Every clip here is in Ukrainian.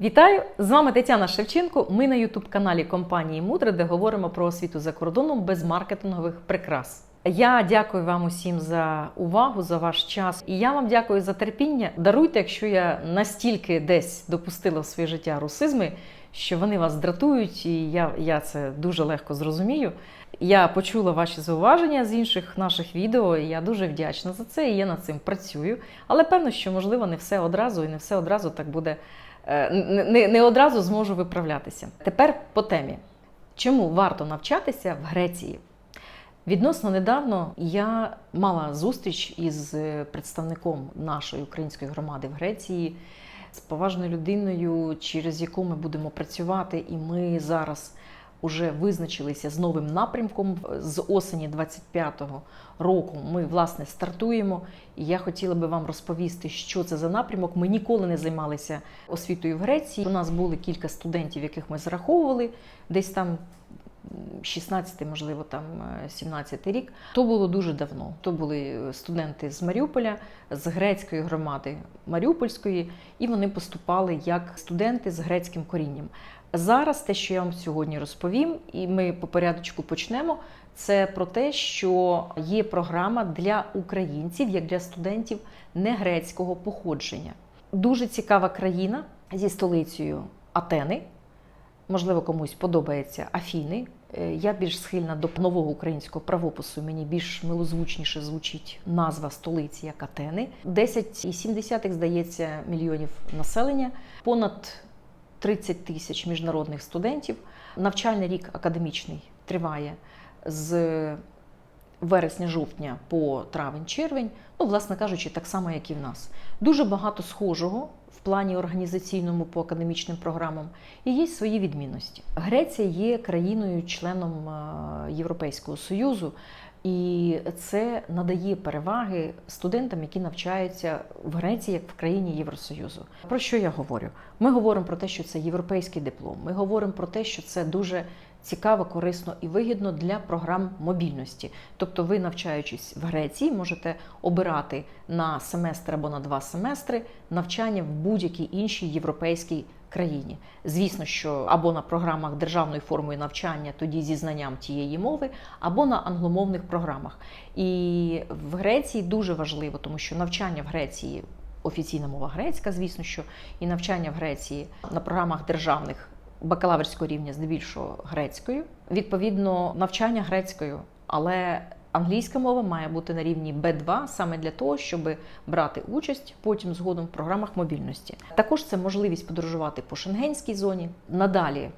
Вітаю! З вами Тетяна Шевченко. Ми на ютуб-каналі компанії Мудре, де говоримо про освіту за кордоном без маркетингових прикрас. Я дякую вам усім за увагу, за ваш час. І я вам дякую за терпіння. Даруйте, якщо я настільки десь допустила в своє життя русизми, що вони вас дратують, і я, я це дуже легко зрозумію. Я почула ваші зауваження з інших наших відео, і я дуже вдячна за це. І я над цим працюю. Але певно, що можливо не все одразу, і не все одразу так буде. Е, Не, не одразу зможу виправлятися. Тепер по темі. Чому варто навчатися в Греції? Відносно недавно я мала зустріч із е, представником нашої української громади в Греції, з поважною людиною, через яку ми будемо працювати, і ми зараз вже визначилися з новим напрямком. З осені 25-го року ми власне стартуємо. І я хотіла би вам розповісти, що це за напрямок. Ми ніколи не займалися освітою в Греції. У нас були кілька студентів, яких ми зараховували десь там 16, можливо, там 17 рік. То було дуже давно. То були студенти з Маріуполя, з грецької громади Маріупольської, і вони поступали як студенти з грецьким корінням. Зараз те, що я вам сьогодні розповім, і ми по порядочку почнемо. Це про те, що є програма для українців, як для студентів не грецького походження. Дуже цікава країна зі столицею Атени. Можливо, комусь подобається Афіни. Е, Я більш схильна до нового українського правопису. Мені більш милозвучніше звучить назва столиці як Атени. 10,7, здається, мільйонів населення, понад 30 тисяч міжнародних студентів. Навчальний рік академічний триває з вересня-жовтня по травень-червень. Ну, власне кажучи, так само, як і в нас. Дуже багато схожого в плані організаційному по академічним програмам і є свої відмінності. Греція є країною-членом е, Європейського Союзу. І це надає переваги студентам, які навчаються в Греції, як в країні Євросоюзу. Про що я говорю? Ми говоримо про те, що це європейський диплом. Ми говоримо про те, що це дуже цікаво, корисно і вигідно для програм мобільності. Тобто, ви, навчаючись в Греції, можете обирати на семестр або на два семестри навчання в будь-якій іншій європейській країні. Звісно, що або на програмах державної форми навчання, тоді зі знанням тієї мови, або на англомовних програмах. І в Греції дуже важливо, тому що навчання в Греції офіційна мова грецька, звісно, що і навчання в Греції на програмах державних бакалаврського рівня, здебільшого грецькою, відповідно, навчання грецькою, але Англійська мова має бути на рівні B2 саме для того, щоб брати участь потім згодом в програмах мобільності. Також це можливість подорожувати по шенгенській зоні, надалі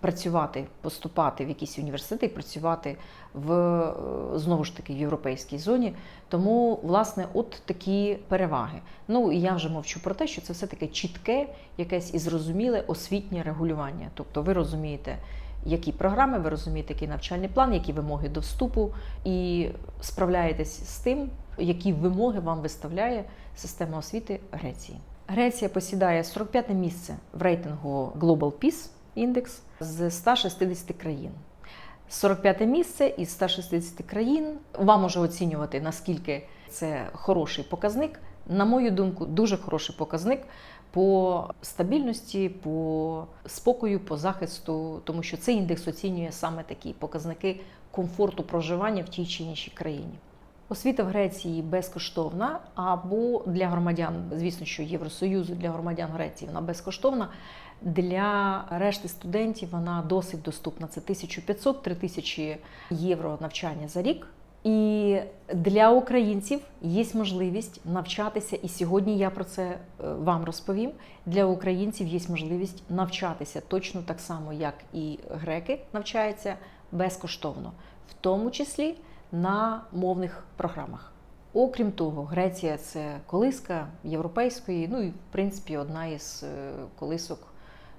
працювати, поступати в якісь університети, працювати в е, знову ж таки в європейській зоні. Тому, власне, от такі переваги. Ну і я вже мовчу про те, що це все таке чітке, якесь і зрозуміле освітнє регулювання. Тобто, ви розумієте які програми, ви розумієте, який навчальний план, які вимоги до вступу, і справляєтесь з тим, які вимоги вам виставляє система освіти Греції. Греція посідає 45 місце в рейтингу Global Peace Index з 160 країн. 45 місце із 160 країн. Вам може оцінювати, наскільки це хороший показник. На мою думку, дуже хороший показник по стабільності, по спокою, по захисту, тому що цей індекс оцінює саме такі показники комфорту проживання в тій чи іншій країні. Освіта в Греції безкоштовна, або для громадян, звісно, що Євросоюзу для громадян Греції вона безкоштовна. Для решти студентів вона досить доступна. Це 1500-3000 євро навчання за рік. І для українців є можливість навчатися, і сьогодні я про це вам розповім. Для українців є можливість навчатися точно так само, як і греки навчаються безкоштовно, в тому числі на мовних програмах. Окрім того, Греція це колиска європейської, ну і в принципі одна із колисок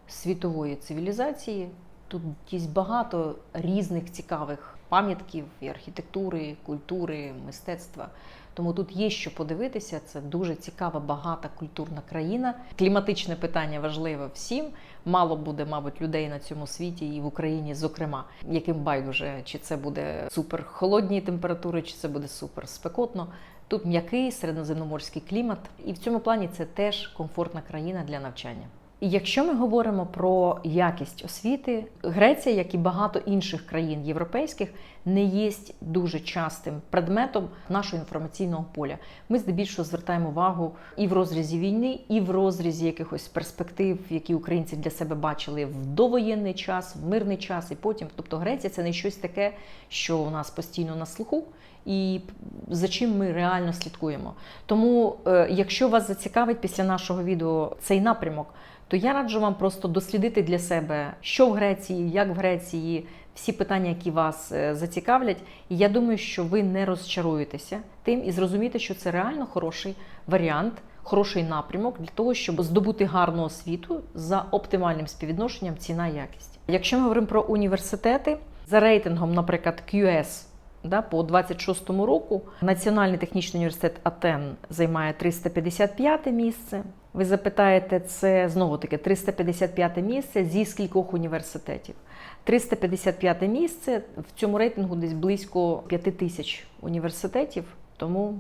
світової цивілізації. Тут є багато різних цікавих пам'ятків і архітектури, і культури, мистецтва. Тому тут є що подивитися. Це дуже цікава, багата культурна країна. Кліматичне питання важливе всім. Мало буде, мабуть, людей на цьому світі і в Україні, зокрема, яким байдуже, чи це буде супер холодні температури, чи це буде супер спекотно. Тут м'який середземноморський клімат, і в цьому плані це теж комфортна країна для навчання. Якщо ми говоримо про якість освіти, Греція, як і багато інших країн європейських, не є дуже частим предметом нашого інформаційного поля. Ми здебільшого звертаємо увагу і в розрізі війни, і в розрізі якихось перспектив, які українці для себе бачили в довоєнний час, в мирний час, і потім. Тобто Греція це не щось таке, що у нас постійно на слуху. І за чим ми реально слідкуємо. Тому, е, якщо вас зацікавить після нашого відео цей напрямок, то я раджу вам просто дослідити для себе, що в Греції, як в Греції, всі питання, які вас е, зацікавлять. І я думаю, що ви не розчаруєтеся тим і зрозумієте, що це реально хороший варіант, хороший напрямок для того, щоб здобути гарну освіту за оптимальним співвідношенням ціна-якість. Якщо ми говоримо про університети, за рейтингом, наприклад, QS. Да, по 26-му року Національний технічний університет Атен займає 355 місце. Ви запитаєте, це знову таки 355 місце зі скількох університетів. 355 місце в цьому рейтингу десь близько 5 тисяч університетів, тому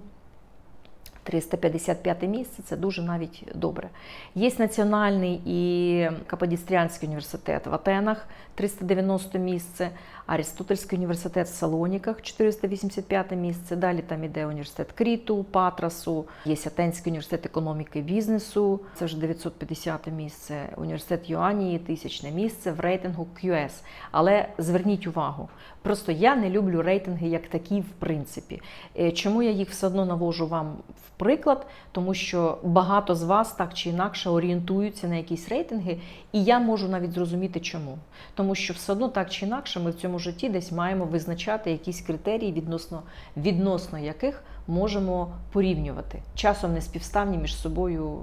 355 місце це дуже навіть добре. Є Національний і Каподістріанський університет в Атенах 390 місце, Арістотельський університет в Салоніках 485 місце. Далі там іде університет Кріту, Патрасу, є Атенський університет економіки і бізнесу, це вже 950 місце. Університет Йоанії, тисячне місце в рейтингу QS. Але зверніть увагу, просто я не люблю рейтинги як такі, в принципі. Е, Чому я їх все одно навожу вам в приклад? Тому що багато з вас так чи інакше орієнтуються на якісь рейтинги, і я можу навіть зрозуміти, чому. Тому що все одно так чи інакше ми в цьому житті десь маємо визначати якісь критерії, відносно, відносно яких можемо порівнювати. Часом неспівставні між собою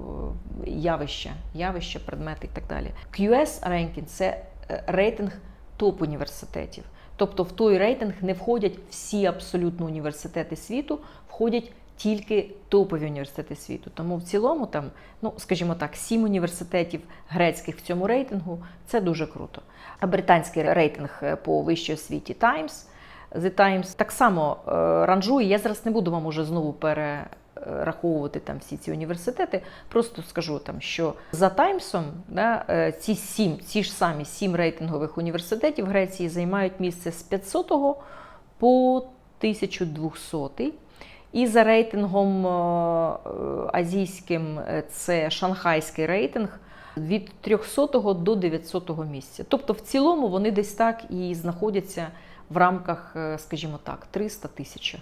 е, явища, явища, предмети і так далі. QS ranking – це е, рейтинг топ університетів. Тобто в той рейтинг не входять всі абсолютно університети світу, входять тільки топові університети світу. Тому в цілому, там, ну скажімо так, сім університетів грецьких в цьому рейтингу це дуже круто. А британський рейтинг е, по вищій освіті Times, The Times так само е, ранжує. Я зараз не буду вам уже знову перераховувати там всі ці університети. Просто скажу там, що за Таймсом да, е, ці сім, ці ж самі сім рейтингових університетів Греції займають місце з 500 по 1200. І за рейтингом е, азійським е, це шанхайський рейтинг від 300 до 900 місця. Тобто, в цілому вони десь так і знаходяться в рамках, е, скажімо так, 300 тисяч.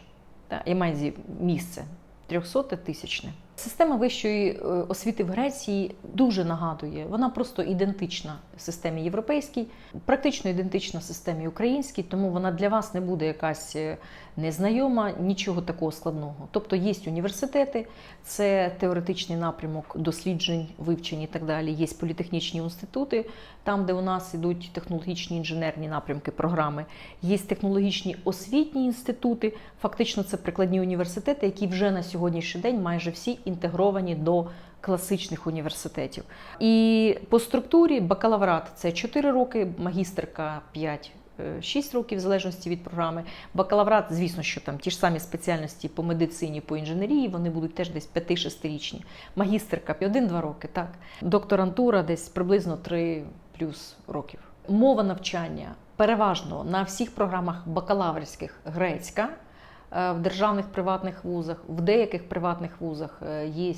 Я маю місце 300 тисячне. Система вищої е, освіти в Греції дуже нагадує, вона просто ідентична системі європейській, практично ідентична системі українській, тому вона для вас не буде якась е, незнайома, нічого такого складного. Тобто є університети, це теоретичний напрямок досліджень, вивчень і так далі. Є політехнічні інститути, там, де у нас ідуть технологічні інженерні напрямки, програми. Є технологічні освітні інститути. Фактично, це прикладні університети, які вже на сьогоднішній день майже всі інтегровані до класичних університетів. І по структурі бакалаврат це 4 роки, магістерка 5 6 років, в залежності від програми. Бакалаврат, звісно, що там ті ж самі спеціальності по медицині, по інженерії, вони будуть теж десь 5-6-річні. Магістерка 1-2 роки, так. Докторантура десь приблизно 3 плюс років. Мова навчання переважно на всіх програмах бакалаврських грецька. Е, В державних приватних вузах, в деяких приватних вузах е, є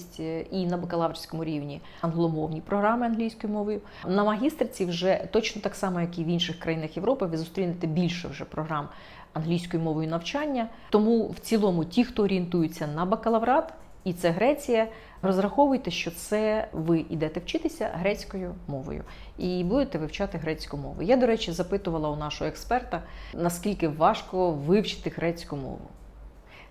і на бакалаврському рівні англомовні програми англійською мовою. На магістерці вже точно так само, як і в інших країнах Європи, ви зустрінете більше вже програм англійською мовою навчання. Тому в цілому, ті, хто орієнтуються на бакалаврат, і це Греція, розраховуйте, що це ви йдете вчитися грецькою мовою і будете вивчати грецьку мову. Я, до речі, запитувала у нашого експерта, наскільки важко вивчити грецьку мову.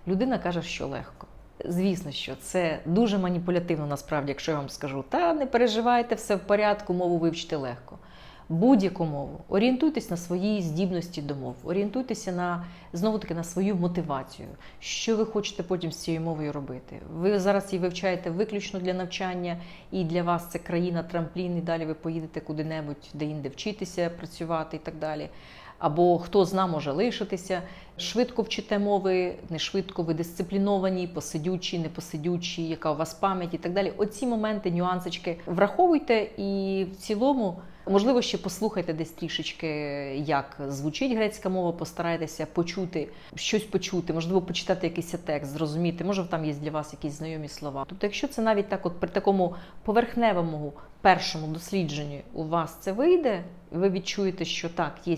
Людина каже, що легко. Звісно, що це дуже маніпулятивно, насправді, якщо я вам скажу, та не переживайте, все в порядку, мову вивчити легко. Будь-яку мову. Орієнтуйтесь на свої здібності до мов, орієнтуйтеся на знову таки на свою мотивацію. Що ви хочете потім з цією мовою робити? Ви зараз її вивчаєте виключно для навчання, і для вас це країна трамплін, і далі ви поїдете куди-небудь, де інде вчитися, працювати і так далі. Або хто зна може лишитися. Швидко вчите мови, не швидко, ви дисципліновані, посидючі, непосидючі, яка у вас пам'ять і так далі. Оці моменти, нюансочки враховуйте і в цілому. Можливо, ще послухайте десь трішечки, як звучить грецька мова, постарайтеся почути щось почути, можливо, почитати якийсь текст, зрозуміти, може там є для вас якісь знайомі слова. Тобто, якщо це навіть так, от при такому поверхневому першому дослідженні у вас це вийде, ви відчуєте, що так, є,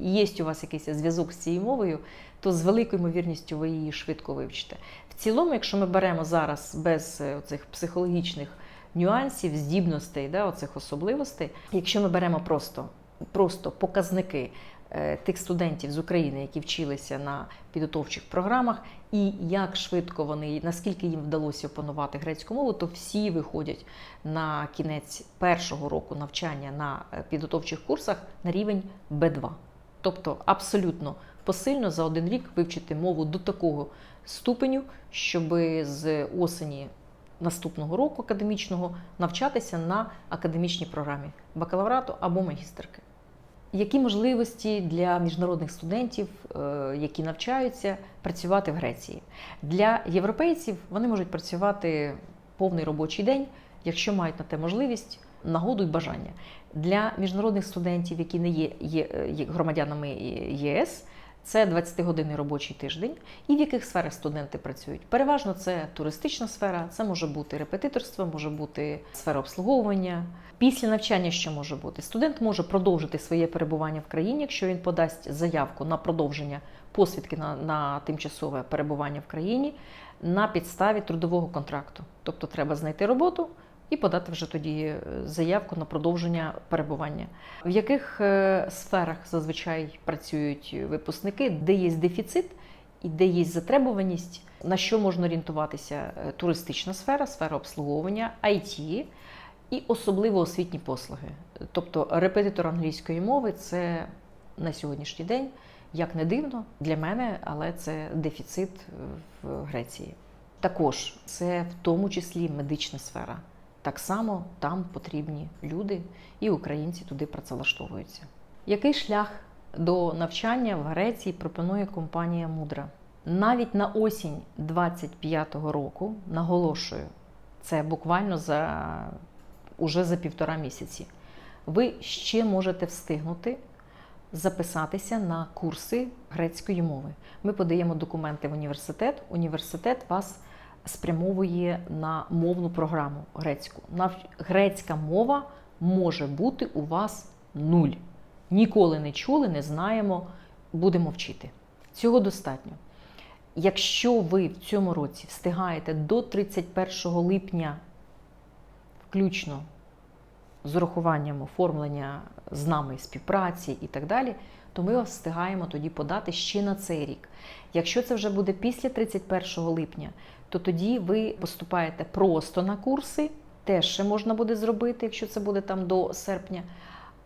є у вас якийсь зв'язок з цією мовою, то з великою ймовірністю ви її швидко вивчите. В цілому, якщо ми беремо зараз без цих психологічних нюансів, здібностей, да, оцих особливостей. Якщо ми беремо просто, просто показники е, тих студентів з України, які вчилися на підготовчих програмах, і як швидко вони, наскільки їм вдалося опанувати грецьку мову, то всі виходять на кінець першого року навчання на е, підготовчих курсах на рівень Б2. Тобто абсолютно посильно за один рік вивчити мову до такого ступеню, щоб з осені наступного року академічного навчатися на академічній програмі бакалаврату або магістерки. Які можливості для міжнародних студентів, е, які навчаються, працювати в Греції? Для європейців вони можуть працювати повний робочий день, якщо мають на те можливість, нагоду і бажання. Для міжнародних студентів, які не є, є, є громадянами ЄС, це 20-годинний робочий тиждень. І в яких сферах студенти працюють? Переважно це туристична сфера, це може бути репетиторство, може бути сфера обслуговування. Після навчання що може бути? Студент може продовжити своє перебування в країні, якщо він подасть заявку на продовження посвідки на, на тимчасове перебування в країні на підставі трудового контракту. Тобто треба знайти роботу і подати вже тоді е, заявку на продовження перебування. В яких е, сферах зазвичай працюють випускники, де є дефіцит і де є затребуваність, на що можна орієнтуватися? Е, туристична сфера, сфера обслуговування, IT і особливо освітні послуги. Тобто репетитор англійської мови це на сьогоднішній день, як не дивно для мене, але це дефіцит в Греції. Також це в тому числі медична сфера. Так само там потрібні люди, і українці туди працевлаштовуються. Який шлях до навчання в Греції пропонує компанія Мудра? Навіть на осінь 25-го року, наголошую, це буквально за уже за півтора місяці. Ви ще можете встигнути записатися на курси грецької мови. Ми подаємо документи в університет. Університет вас спрямовує на мовну програму грецьку. Грецька мова може бути у вас нуль. Ніколи не чули, не знаємо, будемо вчити. Цього достатньо. Якщо ви в цьому році встигаєте до 31 липня, включно з урахуванням оформлення з нами співпраці і так далі, то ми вас встигаємо тоді подати ще на цей рік. Якщо це вже буде після 31 липня, то тоді ви поступаєте просто на курси, теж ще можна буде зробити, якщо це буде там до серпня.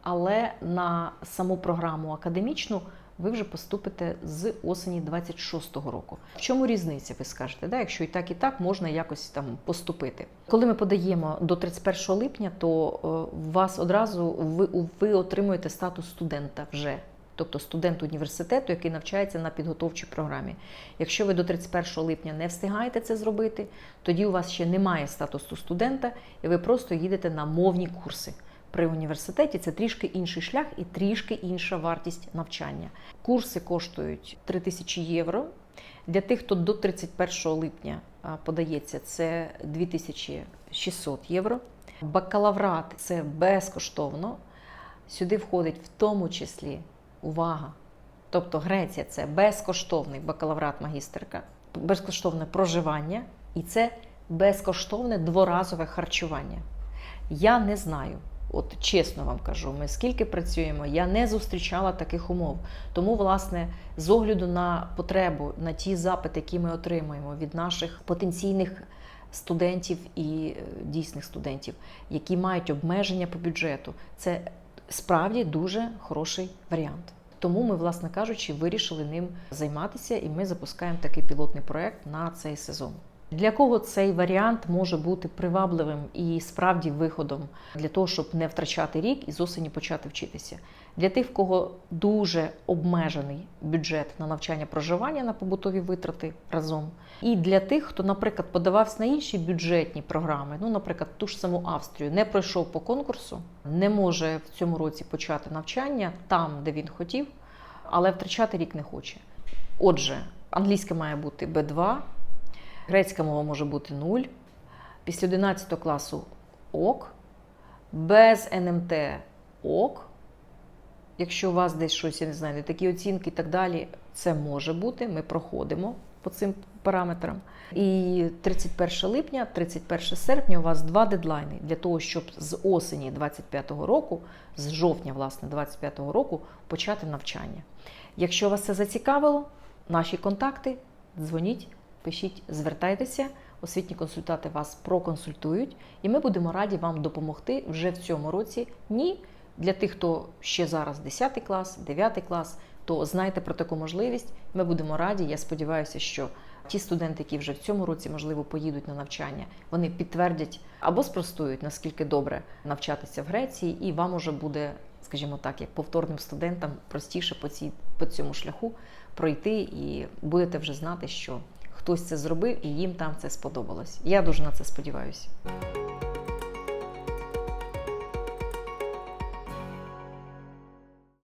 Але на саму програму академічну ви вже поступите з осені 26-го року. В чому різниця, ви скажете? Да? Якщо і так, і так можна якось там поступити. Коли ми подаємо до 31 липня, то е, вас одразу ви, ви отримуєте статус студента вже тобто студент університету, який навчається на підготовчій програмі. Якщо ви до 31 липня не встигаєте це зробити, тоді у вас ще немає статусу студента, і ви просто їдете на мовні курси. При університеті це трішки інший шлях і трішки інша вартість навчання. Курси коштують 3 тисячі євро. Для тих, хто до 31 липня подається, це 2600 євро. Бакалаврат це безкоштовно. Сюди входить в тому числі увага. Тобто Греція це безкоштовний бакалаврат магістерка, безкоштовне проживання і це безкоштовне дворазове харчування. Я не знаю, от чесно вам кажу, ми скільки працюємо, я не зустрічала таких умов. Тому, власне, з огляду на потребу, на ті запити, які ми отримуємо від наших потенційних студентів і е, дійсних студентів, які мають обмеження по бюджету, це справді дуже хороший варіант. Тому ми, власне кажучи, вирішили ним займатися, і ми запускаємо такий пілотний проект на цей сезон. Для кого цей варіант може бути привабливим і справді виходом для того, щоб не втрачати рік і з осені почати вчитися? Для тих, в кого дуже обмежений бюджет на навчання проживання на побутові витрати разом, і для тих, хто, наприклад, подавався на інші бюджетні програми, ну, наприклад, ту ж саму Австрію, не пройшов по конкурсу, не може в цьому році почати навчання там, де він хотів, але втрачати рік не хоче. Отже, англійська має бути B2, грецька мова може бути 0, після 11 класу ок, без НМТ ок. Якщо у вас десь щось, я не знаю, не такі оцінки і так далі, це може бути. Ми проходимо по цим параметрам. І 31 липня, 31 серпня у вас два дедлайни для того, щоб з осені 25-го року, з жовтня, власне, 25-го року почати навчання. Якщо вас це зацікавило, наші контакти, дзвоніть, пишіть, звертайтеся. Освітні консультанти вас проконсультують, і ми будемо раді вам допомогти вже в цьому році. Ні, для тих, хто ще зараз 10 клас, 9 клас, то знайте про таку можливість. Ми будемо раді. Я сподіваюся, що ті студенти, які вже в цьому році, можливо, поїдуть на навчання, вони підтвердять або спростують, наскільки добре навчатися в Греції, і вам уже буде, скажімо так, як повторним студентам простіше по, цій, по цьому шляху пройти, і будете вже знати, що хтось це зробив і їм там це сподобалось. Я дуже на це сподіваюся.